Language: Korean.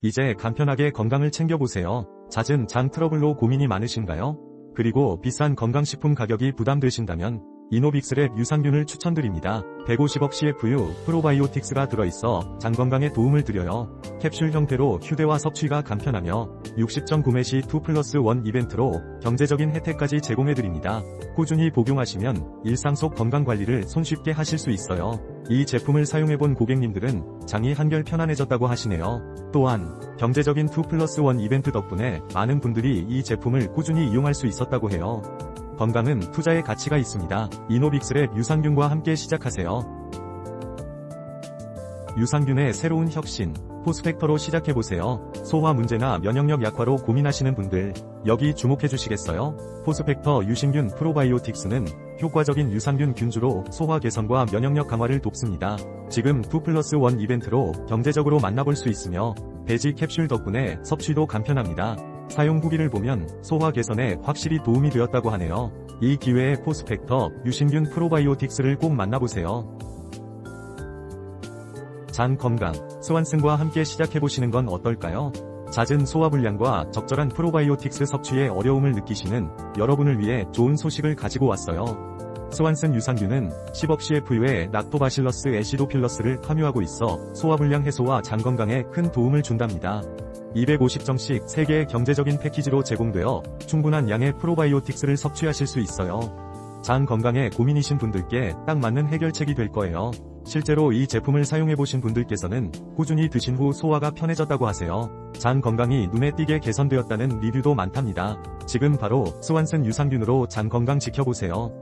이제 간편하게 건강을 챙겨보세요. 잦은 장 트러블로 고민이 많으신가요? 그리고 비싼 건강식품 가격이 부담되신다면 이노빅스랩 유산균을 추천드립니다. 150억 CFU 프로바이오틱스가 들어있어 장 건강에 도움을 드려요. 캡슐 형태로 휴대와 섭취가 간편하며 60전 구매 시 2 플러스 1 이벤트로 경제적인 혜택까지 제공해드립니다. 꾸준히 복용하시면 일상 속 건강관리를 손쉽게 하실 수 있어요. 이 제품을 사용해본 고객님들은 장이 한결 편안해졌다고 하시네요. 또한 경제적인 2 플러스 1 이벤트 덕분에 많은 분들이 이 제품을 꾸준히 이용할 수 있었다고 해요. 건강은 투자의 가치가 있습니다. 이노빅스랩 유산균과 함께 시작하세요. 유산균의 새로운 혁신, 포스펙터로 시작해보세요. 소화 문제나 면역력 약화로 고민하시는 분들, 여기 주목해주시겠어요? 포스펙터 유신균 프로바이오틱스는 효과적인 유산균 균주로 소화 개선과 면역력 강화를 돕습니다. 지금 2 플러스 1 이벤트로 경제적으로 만나볼 수 있으며, 배지 캡슐 덕분에 섭취도 간편합니다. 사용 후기를 보면 소화 개선에 확실히 도움이 되었다고 하네요. 이 기회에 포스펙터 유신균 프로바이오틱스를 꼭 만나보세요. 장 건강, 스완슨과 함께 시작해보시는 건 어떨까요? 잦은 소화불량과 적절한 프로바이오틱스 섭취에 어려움을 느끼시는 여러분을 위해 좋은 소식을 가지고 왔어요. 스완슨 유산균은 10억 CFU의 락토바실러스 애시도필러스를 함유하고 있어 소화불량 해소와 장 건강에 큰 도움을 준답니다. 250정씩 3개의 경제적인 패키지로 제공되어 충분한 양의 프로바이오틱스를 섭취하실 수 있어요. 장 건강에 고민이신 분들께 딱 맞는 해결책이 될 거예요. 실제로 이 제품을 사용해보신 분들께서는 꾸준히 드신 후 소화가 편해졌다고 하세요. 장 건강이 눈에 띄게 개선되었다는 리뷰도 많답니다. 지금 바로 스완슨 유산균으로 장 건강 지켜보세요.